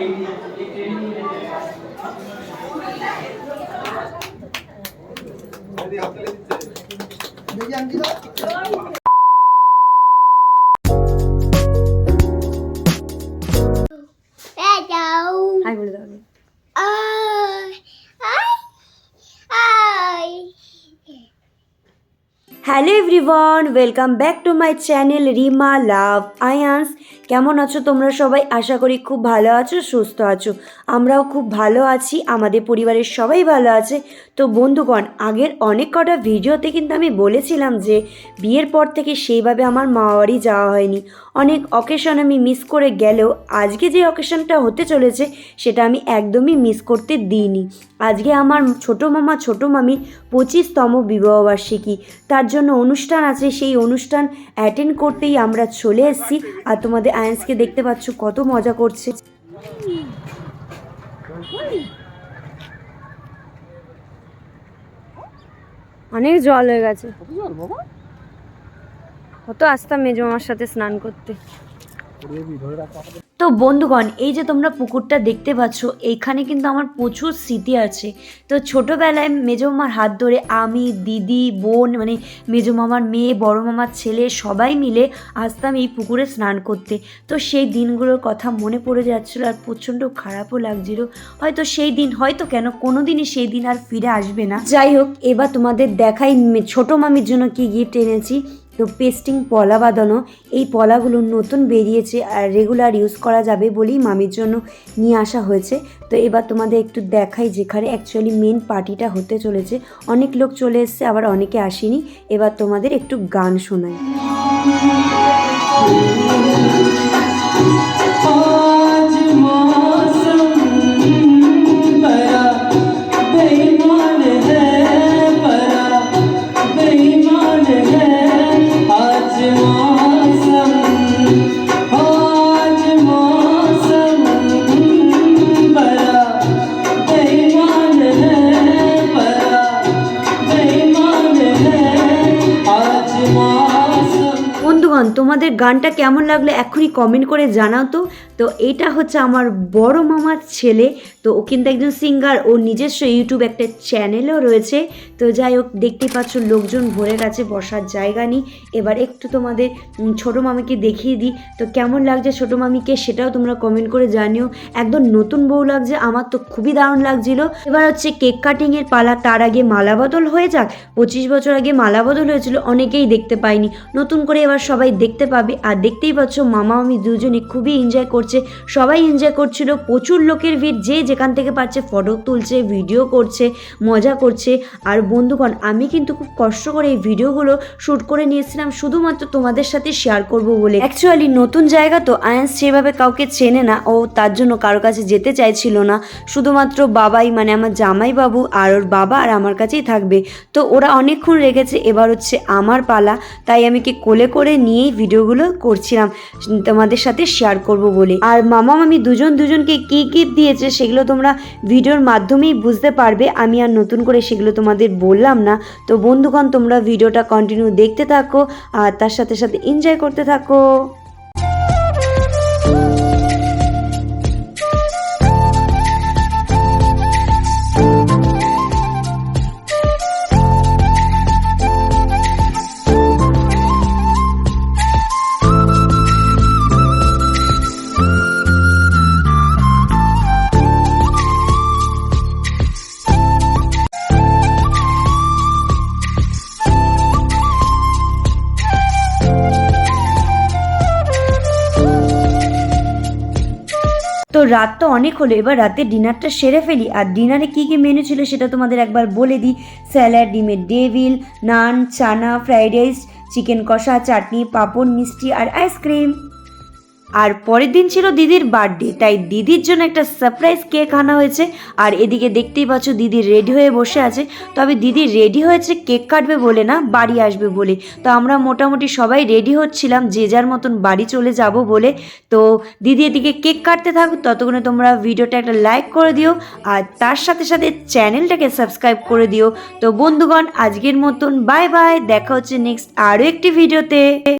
Hello. High বলে দাও আগে। I, I, I. Hello everyone welcome back to my channel Rima love Ayans কেমন আছো তোমরা সবাই? আশা করি খুব ভালো আছো, সুস্থ আছো। আমরাও খুব ভালো আছি, আমাদের পরিবারের সবাই ভালো আছে। তো বন্ধুগণ, আগের অনেক কটা ভিডিওতে কিন্তু আমি বলেছিলাম যে, বিয়ের পর থেকে সেইভাবে আমার মামা বাড়ি যাওয়া হয়নি। অনেক অকেশন আমি মিস করে গেলেও আজকে যে অকেশনটা হতে চলেছে, সেটা আমি একদমই মিস করতে দিইনি। আজকে আমার ছোটো মামা, ছোটো মামি পঁচিশতম বিবাহবার্ষিকী তার জন্য অনুষ্ঠান আছে, সেই অনুষ্ঠান অ্যাটেন্ড করতেই আমরা চলে এসেছি। আর তোমাদের আয়ান্সকে দেখতে পাচ্ছ, কত মজা করছে। অনেক জল হয়ে গেছে। কত আসতাম মেজো মামার সাথে স্নান করতে। তো বন্ধুগণ, এই যে তোমরা পুকুরটা দেখতে পাচ্ছ, এইখানে কিন্তু আমার প্রচুর স্মৃতি আছে। তো ছোটোবেলায় মেজো মামার হাত ধরে আমি, দিদি, বোন মানে মেজো মামার মেয়ে, বড় মামার ছেলে সবাই মিলে আসতাম এই পুকুরে স্নান করতে। তো সেই দিনগুলোর কথা মনে পড়ে যাচ্ছিল আর প্রচণ্ড খারাপও লাগছিল। হয়তো সেই দিন, হয়তো কেন কোনো দিনই সেই দিন আর ফিরে আসবে না। যাই হোক, এবার তোমাদের দেখাই ছোট মামির জন্য কি গিফট এনেছি। তো পেস্টিং পলা বাঁধানো, এই পলাগুলো নতুন বেরিয়েছে আর রেগুলার ইউজ করা যাবে বলেই মামির জন্য নিয়ে আসা হয়েছে। তো এবার তোমাদের একটু দেখাই যেখানে অ্যাকচুয়ালি মেন পার্টিটা হতে চলেছে। অনেক লোক চলে এসছে, আবার অনেকে আসেনি। এবার তোমাদের একটু গান শোনাই। তোমাদের গানটা কেমন লাগল এখনই কমেন্ট করে জানাও তো। তো এটা হচ্ছে আমার বড় মামার ছেলে। তো ও কিন্তু একজন সিঙ্গার ও নিজস্ব ইউটিউব একটা চ্যানেলও রয়েছে। তো যাই হোক, দেখতেই পাচ্ছ লোকজন ভরে গেছে বসার জায়গা নেই। এবার একটু তোমাদের ছোট মামিকে দেখিয়ে দিই। তো কেমন লাগছে ছোট মামিকে সেটাও তোমরা কমেন্ট করে জানিও। একদম নতুন বউ লাগছে, আমার তো খুবই দারুণ লাগছিল। এবার হচ্ছে কেক কাটিংয়ের পালা, তার আগে মালা বদল হয়ে যাক। পঁচিশ বছর আগে মালা বদল হয়েছিল, অনেকেই দেখতে পায়নি নতুন করে এবার সবাই দেখতে পাবে। আর দেখতেই পাচ্ছ মামা আমি দুজনে খুবই এনজয় করছে। সবাই এনজয় করছিল, প্রচুর লোকের ভিড়, যে যেখান থেকে পাচ্ছে ফটো তুলছে ভিডিও করছে, মজা করছে। আর বন্ধুগণ, আমি কিন্তু খুব কষ্ট করে এই ভিডিওগুলো শ্যুট করে নিয়েছিলাম, শুধুমাত্র তোমাদের সাথে শেয়ার করব বলে। অ্যাকচুয়ালি নতুন জায়গা তো আয়ান্স সেভাবে কাউকে চেনে না, ও তার জন্য কারও কাছে যেতে চাইছিল না। শুধুমাত্র বাবাই মানে আমার জামাই বাবু আর ওর বাবা আর আমার কাছেই থাকবে। তো ওরা অনেকক্ষণ রেখেছে, এবার হচ্ছে আমার পালা। তাই আমি কি কোলে করে নিয়েই ভিডিওগুলো করছিলাম, তোমাদের সাথে শেয়ার করব বলে। আর মামা মামি দুজন দুজনকে কী গিফট দিয়েছে সেগুলো তোমরা ভিডিওর মাধ্যমেই বুঝতে পারবে। আমি আর নতুন করে সেগুলো তোমাদের বললাম না। তো বন্ধুগণ, তোমরা ভিডিওটা কন্টিনিউ দেখতে থাকো আর তার সাথে সাথে এনজয় করতে থাকো। রাত তো অনেক হলো, এবার রাতে ডিনারটা সেরে ফেলি। আর ডিনারে কী কী মেনু ছিল সেটা তোমাদের একবার বলে দিই। স্যালাড, ডিমের devil, naan, chana, fried rice, chicken কষা, চাটনি, পাঁপড়, মিষ্টি আর আইসক্রিম আর পরের দিন ছিল দিদির বার্থডে, তাই দিদির জন্য একটা সারপ্রাইজ কেক আনা হয়েছে। আর এদিকে দেখতেই পাচ্ছ দিদি রেডি হয়ে বসে আছে। তবে দিদি রেডি হয়েছে কেক কাটবে বলে না, বাড়ি আসবে বলে। তো আমরা মোটামুটি সবাই রেডি হচ্ছিলাম যে যার মতন বাড়ি চলে যাব বলে। তো দিদি এদিকে কেক কাটতে থাকুক, ততক্ষণে তোমরা ভিডিওটা একটা লাইক করে দিও। আর তার সাথে সাথে চ্যানেলটাকে সাবস্ক্রাইব করে দিও। তো বন্ধুগণ, আজকের মতন বাই বাই দেখা হচ্ছে নেক্সট আরও একটি ভিডিওতে